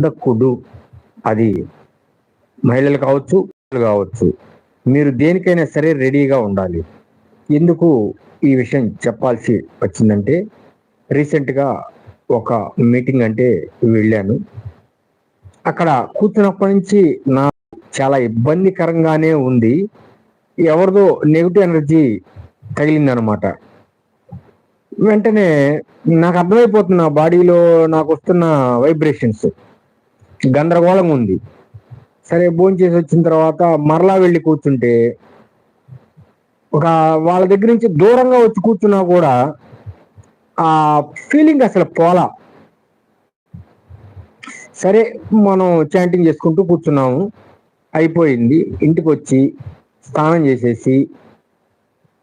సాధకుడు అది మహిళలు కావచ్చు కావచ్చు. మీరు దేనికైనా సరే రెడీగా ఉండాలి. ఎందుకు ఈ విషయం చెప్పాల్సి వచ్చిందంటే రీసెంట్గా ఒక మీటింగ్ అంటే వెళ్ళాను. అక్కడ కూర్చున్నప్పటి నుంచి నా చాలా ఇబ్బందికరంగానే ఉంది. ఎవరిదో నెగిటివ్ ఎనర్జీ తగిలిందనమాట. వెంటనే నాకు అర్థమైపోతుంది నా బాడీలో నాకు వస్తున్న వైబ్రేషన్స్. గందరగోళంగా ఉంది. సరే భోంచేసి వచ్చిన తర్వాత మరలా వెళ్ళి కూర్చుంటే ఒక వాళ్ళ దగ్గర నుంచి దూరంగా వచ్చి కూర్చున్నా కూడా ఆ ఫీలింగ్ అసలు పోలా. సరే మనం చాంటింగ్ చేసుకుంటూ కూర్చున్నాము. అయిపోయింది. ఇంటికి వచ్చి స్నానం చేసేసి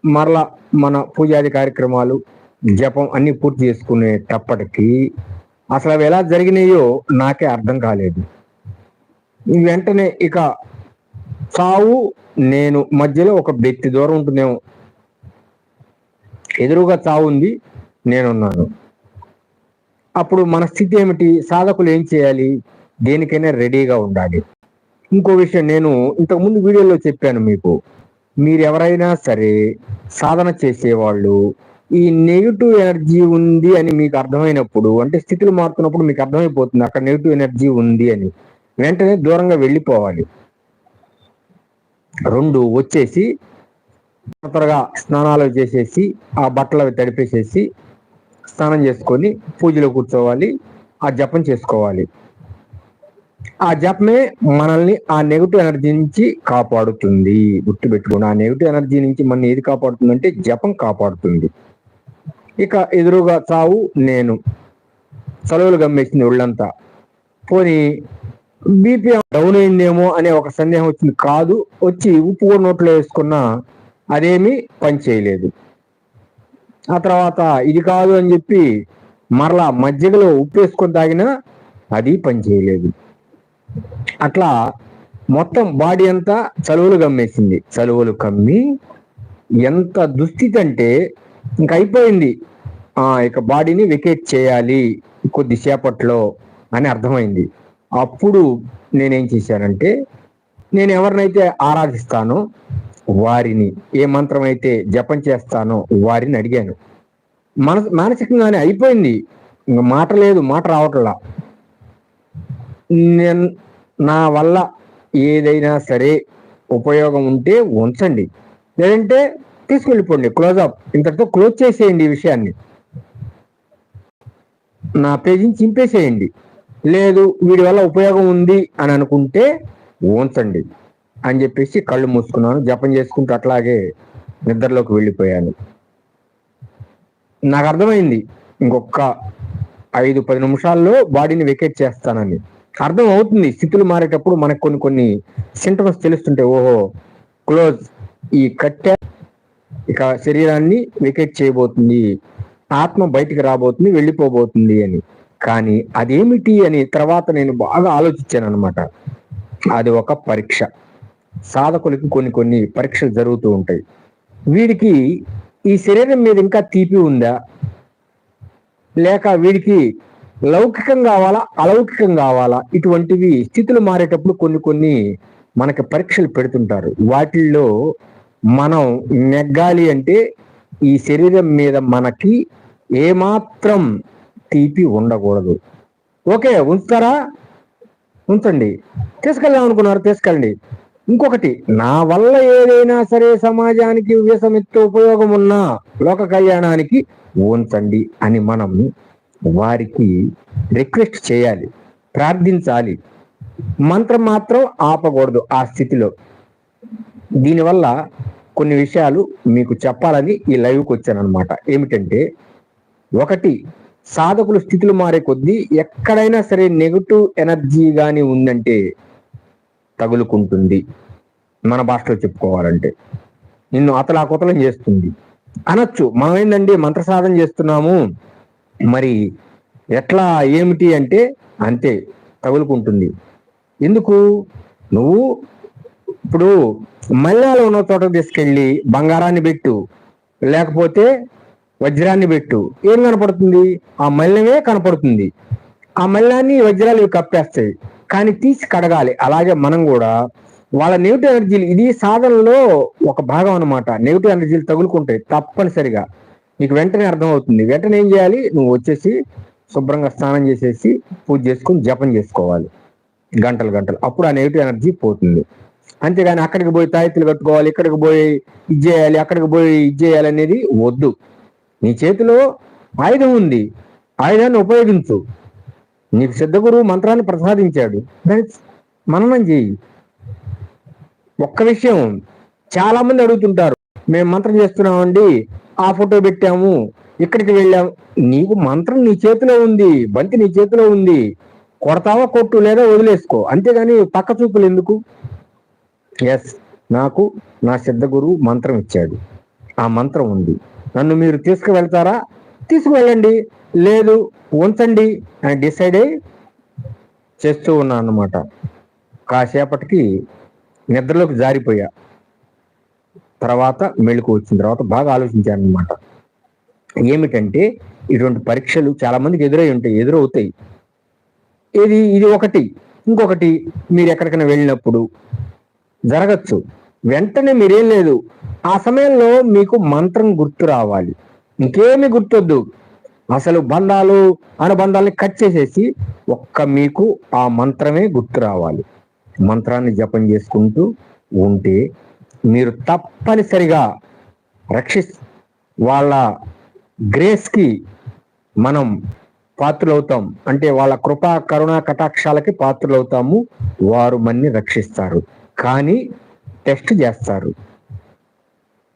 మరలా మన పూజాది కార్యక్రమాలు జపం అన్ని పూర్తి చేసుకునేటప్పటికీ అసలు అవి ఎలా జరిగినాయో నాకే అర్థం కాలేదు. వెంటనే ఇక చావు నేను మధ్యలో ఒక వ్యక్తి దూరం ఉంటుందేమో. ఎదురుగా చావు ఉంది నేనున్నాను. అప్పుడు మన స్థితి ఏమిటి? సాధకులు ఏం చేయాలి? దేనికైనా రెడీగా ఉండాలి. ఇంకో విషయం నేను ఇంతకుముందు వీడియోలో చెప్పాను మీకు. మీరు ఎవరైనా సరే సాధన చేసేవాళ్ళు ఈ నెగిటివ్ ఎనర్జీ ఉంది అని మీకు అర్థమైనప్పుడు అంటే స్థితులు మారుతున్నప్పుడు మీకు అర్థమైపోతుంది అక్కడ నెగిటివ్ ఎనర్జీ ఉంది అని. వెంటనే దూరంగా వెళ్ళిపోవాలి. రెండు వచ్చేసి త్వరగా స్నానాలు చేసేసి ఆ బట్టలు అవి తడిపేసేసి స్నానం చేసుకొని పూజలో కూర్చోవాలి ఆ జపం చేసుకోవాలి. ఆ జపమే మనల్ని ఆ నెగిటివ్ ఎనర్జీ నుంచి కాపాడుతుంది. గుర్తుపెట్టుకుని ఆ నెగిటివ్ ఎనర్జీ నుంచి మన ఏది కాపాడుతుందంటే జపం కాపాడుతుంది. ఇక ఎదురుగా చావు నేను. సెలవులు గమ్మేసింది ఒళ్ళంతా. పోనీ బీపీ డౌన్ అయిందేమో అనే ఒక సందేహం వచ్చింది కాదు. వచ్చి ఉప్పు కూడా నోట్లో వేసుకున్నా అదేమీ పని చేయలేదు. ఆ తర్వాత ఇది కాదు అని చెప్పి మరలా మజ్జిగలో ఉప్పు వేసుకొని తాగినా అది పని చేయలేదు. అట్లా మొత్తం బాడీ అంతా చలువలు కమ్మేసింది చలువలు కమ్మి ఎంత దుస్థితి అంటే ఇంక అయిపోయింది. ఆ ఇక బాడీని వెకేట్ చేయాలి కొద్దిసేపట్లో అని అర్థమైంది. అప్పుడు నేనేం చేశానంటే నేను ఎవరినైతే ఆరాధిస్తానో వారిని ఏ మంత్రం అయితే జపం చేస్తానో వారిని అడిగాను. మన మానసికంగానే అయిపోయింది. ఇంక మాట లేదు మాట రావట్లా. నేను నా వల్ల ఏదైనా సరే ఉపయోగం ఉంటే ఉంచండి. లేదంటే తీసుకెళ్ళిపోండి క్లోజ్ అప్ ఇంతటితో క్లోజ్ చేసేయండి ఈ విషయాన్ని. నా పేజీని చింపేసేయండి. లేదు వీడి వల్ల ఉపయోగం ఉంది అని అనుకుంటే ఉంచండి అని చెప్పేసి కళ్ళు మూసుకున్నాను. జపం చేసుకుంటూ అట్లాగే నిద్రలోకి వెళ్ళిపోయాను. నాకు అర్థమైంది ఇంకొక ఐదు పది నిమిషాల్లో బాడీని వెకేట్ చేస్తానని. అర్థం అవుతుంది స్థితులు మారేటప్పుడు మనకు కొన్ని కొన్ని సింటమ్స్ తెలుస్తుంటే ఓహో క్లోజ్ ఈ కట్టె ఇక శరీరాన్ని వెకేట్ చేయబోతుంది. ఆత్మ బయటికి రాబోతుంది వెళ్ళిపోబోతుంది అని. కానీ అదేమిటి అని తర్వాత నేను బాగా ఆలోచించాను అనమాట అది ఒక పరీక్ష. సాధకులకి కొన్ని కొన్ని పరీక్షలు జరుగుతూ ఉంటాయి. వీడికి ఈ శరీరం మీద ఇంకా తీపి ఉందా? లేక వీడికి లౌకికం కావాలా అలౌకికం కావాలా? ఇటువంటివి స్థితులు మారేటప్పుడు కొన్ని కొన్ని మనకి పరీక్షలు పెడుతుంటారు. వాటిల్లో మనం నెగ్గాలి అంటే ఈ శరీరం మీద మనకి ఏమాత్రం తీపి ఉండకూడదు. ఓకే ఉంచుతారా? ఉంచండి. తీసుకెళ్దాం అనుకున్నారు తీసుకెళ్ళండి. ఇంకొకటి నా వల్ల ఏదైనా సరే సమాజానికి వ్యసమిత్త ఉపయోగం ఉన్నా లోక కళ్యాణానికి ఉంచండి అని మనం వారికి రిక్వెస్ట్ చేయాలి ప్రార్థించాలి. మంత్రం మాత్రం ఆపకూడదు ఆ స్థితిలో. దీనివల్ల కొన్ని విషయాలు మీకు చెప్పాలని ఈ లైవ్కి వచ్చాను అనమాట ఏమిటంటే ఒకటి సాధకులు స్థితులు మారే కొద్దీ ఎక్కడైనా సరే నెగటివ్ ఎనర్జీ కానీ ఉందంటే తగులుకుంటుంది. మన భాషలో చెప్పుకోవాలంటే. నిన్ను అతలాకుతలం చేస్తుంది. అనొచ్చు మనం ఏందండి మంత్ర సాధన చేస్తున్నాము. మరి ఎట్లా ఏమిటి అంటే అంతే తగులుకుంటుంది. ఎందుకు? నువ్వు ఇప్పుడు మల్యాలో ఉన్న చోటకు తీసుకెళ్ళి బంగారాన్ని పెట్టు లేకపోతే వజ్రాన్ని పెట్టు. ఏం కనపడుతుంది? ఆ మల్యమే కనపడుతుంది. ఆ మల్లాన్ని వజ్రాలు కప్పేస్తాయి. కానీ తీసి కడగాలి. అలాగే మనం కూడా వాళ్ళ నెగిటివ్ ఎనర్జీలు ఇది సాధనలో ఒక భాగం అన్నమాట. నెగిటివ్ ఎనర్జీలు తగులుకుంటాయి తప్పనిసరిగా. నీకు వెంటనే అర్థమవుతుంది. వెంటనే ఏం చేయాలి? నువ్వు వచ్చేసి శుభ్రంగా స్నానం చేసేసి పూజ చేసుకుని జపం చేసుకోవాలి. గంటలు గంటలు. అప్పుడు ఆ నెగిటివ్ ఎనర్జీ పోతుంది. అంతేగాని అక్కడికి పోయి తాయితీలు కట్టుకోవాలి ఇక్కడికి పోయి ఇది చేయాలి అక్కడికి పోయి ఇది చేయాలి అనేది వద్దు. నీ చేతిలో ఆయుధం ఉంది ఆయుధాన్ని ఉపయోగించు. నీకు సిద్ధగురువు మంత్రాన్ని ప్రసాదించాడు. దాన్ని మననం చేయి. ఒక్క విషయం చాలా మంది అడుగుతుంటారు మేము మంత్రం చేస్తున్నామండి ఆ ఫోటో పెట్టాము ఇక్కడికి వెళ్ళాము. నీకు మంత్రం నీ చేతిలో ఉంది బంతి నీ చేతిలో ఉంది. కొడతావా కొట్టు లేదా వదిలేసుకో. అంతేగాని పక్క చూపులు ఎందుకు? ఎస్ నాకు నా సిద్ధ గురువు మంత్రం ఇచ్చాడు. ఆ మంత్రం ఉంది. నన్ను మీరు తీసుకువెళ్తారా? తీసుకువెళ్ళండి. లేదు ఉంచండి అని డిసైడ్ అయ్యి చేస్తూ ఉన్నాను అన్నమాట కాసేపటికి నిద్రలోకి జారిపోయా. తర్వాత మెళుకు వచ్చిన తర్వాత బాగా ఆలోచించాను అనమాట ఏమిటంటే ఇటువంటి పరీక్షలు చాలా మందికి ఎదురై ఉంటాయి ఎదురవుతాయి. ఇది ఇది ఒకటి. ఇంకొకటి మీరు ఎక్కడికైనా వెళ్ళినప్పుడు జరగచ్చు. వెంటనే మీరేం లేదు. ఆ సమయంలో మీకు మంత్రం గుర్తు రావాలి. ఇంకేమి గుర్తొద్దు. అసలు బంధాలు అనుబంధాలని కట్ చేసేసి ఒక్క మీకు ఆ మంత్రమే గుర్తు రావాలి. మంత్రాన్ని జపం చేసుకుంటూ ఉంటే మీరు తప్పనిసరిగా రక్షిస్ వాళ్ళ గ్రేస్కి మనం పాత్రలవుతాం. అంటే వాళ్ళ కృపా కరుణ కటాక్షాలకి పాత్రలవుతాము. వారు మన్ని రక్షిస్తారు. కానీ టెస్ట్ చేస్తారు.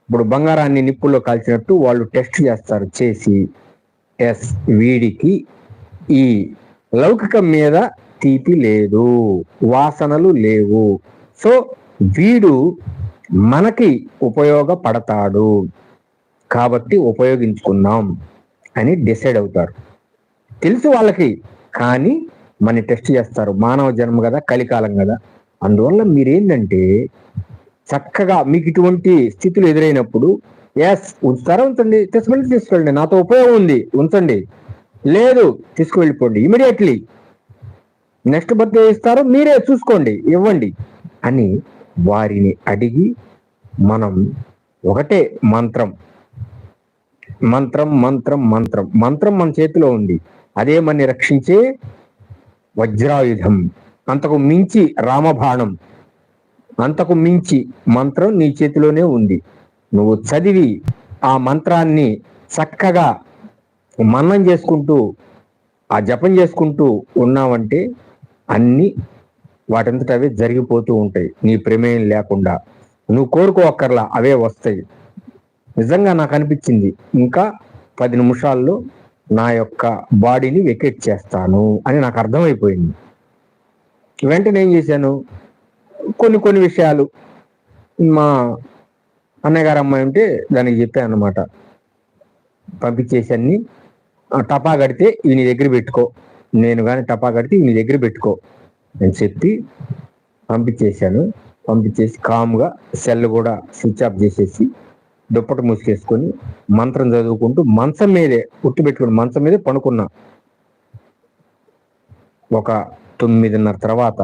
ఇప్పుడు బంగారాన్ని నిప్పుల్లో కాల్చినట్టు వాళ్ళు టెస్ట్ చేస్తారు చేసి ఎస్ వీడికి ఈ లౌకికం మీద తీపి లేదు వాసనలు లేవు. సో వీడు మనకి ఉపయోగపడతాడు. కాబట్టి ఉపయోగించుకుందాం అని డిసైడ్ అవుతారు. తెలుసు వాళ్ళకి కానీ మన టెస్ట్ చేస్తారు. మానవ జన్మ కదా కలికాలం కదా. అందువల్ల మీరేంటంటే చక్కగా మీకు ఇటువంటి స్థితులు ఎదురైనప్పుడు ఎస్ ఉంచుతారా ఉంచండి తీసుకెళ్ళి తీసుకెళ్ళండి నాతో ఉపయోగం ఉంది ఉంచండి లేదు తీసుకువెళ్ళిపోండి ఇమీడియట్లీ నెక్స్ట్ బర్త్డే ఇస్తారో మీరే చూసుకోండి ఇవ్వండి. అని వారిని అడిగి మనం ఒకటే మంత్రం మంత్రం మంత్రం మంత్రం మంత్రం మన చేతిలో ఉంది. అదే మనని రక్షించే వజ్రాయుధం. అంతకు మించి రామబాణం అంతకు మించి మంత్రం నీ చేతిలోనే ఉంది. నువ్వు చదివి ఆ మంత్రాన్ని చక్కగా మన్నం చేసుకుంటూ ఆ జపం చేసుకుంటూ ఉన్నావంటే అన్ని వాటంతట అవే జరిగిపోతూ ఉంటాయి. నీ ప్రమేయం లేకుండా. నువ్వు కోరుకోక్కర్లా అవే వస్తాయి. నిజంగా నాకు అనిపించింది. ఇంకా పది నిమిషాల్లో నా యొక్క బాడీని వెకెట్ చేస్తాను అని నాకు అర్థమైపోయింది. వెంటనే ఏం చేశాను? కొన్ని కొన్ని విషయాలు మా అన్నగారు అమ్మాయి ఉంటే దానికి చెప్పాను అనమాట పంపించేసి అన్ని "ఆ, టపా కడితే ఇవి నీ దగ్గర పెట్టుకో. నేను కానీ టపా కడితే ఇవి నీ దగ్గర పెట్టుకో అని చెప్పి పంపించేశాను. పంపించేసి కామ్గా సెల్ కూడా స్విచ్ ఆఫ్ చేసేసి దుప్పటి మూసుకేసుకొని మంత్రం చదువుకుంటూ మంచం మీదే గుర్తు పెట్టుకుని మంచం మీదే పడుకున్నా. ఒక తొమ్మిదిన్నర తర్వాత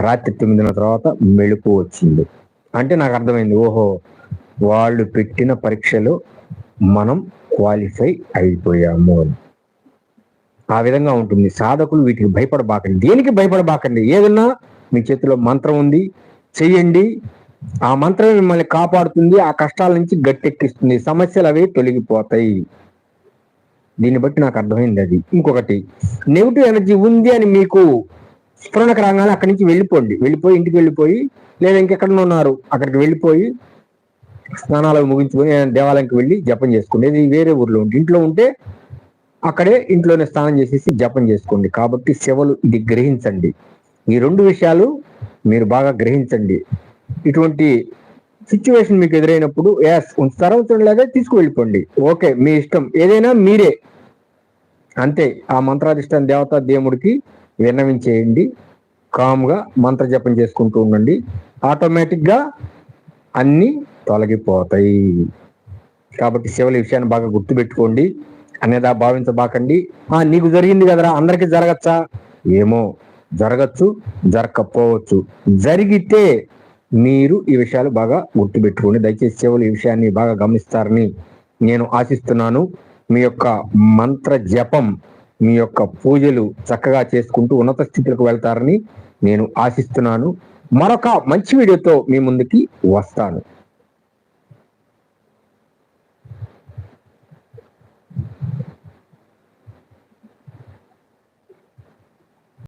రాత్రి తొమ్మిదిన్నర తర్వాత మెళుకు వచ్చింది. అంటే నాకు అర్థమైంది ఓహో వాళ్ళు పెట్టిన పరీక్షలో మనం క్వాలిఫై అయిపోయాము అని. ఆ విధంగా ఉంటుంది. సాధకులు వీటికి భయపడబాకండి. దేనికి భయపడబాకండి? ఏదన్నా మీ చేతిలో మంత్రం ఉంది చెయ్యండి. ఆ మంత్రమే మిమ్మల్ని కాపాడుతుంది ఆ కష్టాల నుంచి గట్టెక్కిస్తుంది సమస్యలు అవి తొలగిపోతాయి. దీన్ని బట్టి నాకు అర్థమైంది అది. ఇంకొకటి నెగిటివ్ ఎనర్జీ ఉంది అని మీకు స్ఫురణకు రాగానే అక్కడి నుంచి వెళ్ళిపోండి. వెళ్ళిపోయి ఇంటికి వెళ్ళిపోయి లేదా ఇంకెక్కడ ఉన్నారు అక్కడికి వెళ్ళిపోయి స్నానాలు ముగించుకొని దేవాలయంకి వెళ్ళి జపం చేసుకోండి ఇది వేరే ఊర్లో ఉంటే ఇంట్లో ఉంటే అక్కడే ఇంట్లోనే స్నానం చేసేసి జపం చేసుకోండి. కాబట్టి శివలు ఇది గ్రహించండి. ఈ రెండు విషయాలు మీరు బాగా గ్రహించండి. ఇటువంటి సిచ్యువేషన్ మీకు ఎదురైనప్పుడు యాస్ ఉంచుతారా ఉంచండి తీసుకువెళ్ళిపోండి. ఓకే మీ ఇష్టం ఏదైనా మీరే. అంతే ఆ మంత్రాధిష్టాన దేవతా దేవుడికి విన్నవించేయండి. కామ్గా మంత్ర జపం చేసుకుంటూ ఉండండి. ఆటోమేటిక్గా అన్నీ తొలగిపోతాయి. కాబట్టి శివుల విషయాన్ని బాగా గుర్తుపెట్టుకోండి. అనేదా భావించబాకండి. ఆ నీకు జరిగింది కదరా అందరికీ జరగచ్చా? ఏమో జరగచ్చు జరగకపోవచ్చు. జరిగితే మీరు ఈ విషయాలు బాగా గుర్తుపెట్టుకోండి. దయచేసి సేవలు ఈ విషయాన్ని బాగా గమనిస్తారని నేను ఆశిస్తున్నాను. మీ యొక్క మంత్ర జపం మీ యొక్క పూజలు చక్కగా చేసుకుంటూ ఉన్నత స్థితికి వెళ్తారని నేను ఆశిస్తున్నాను. మరొక మంచి వీడియోతో మీ ముందుకి వస్తాను.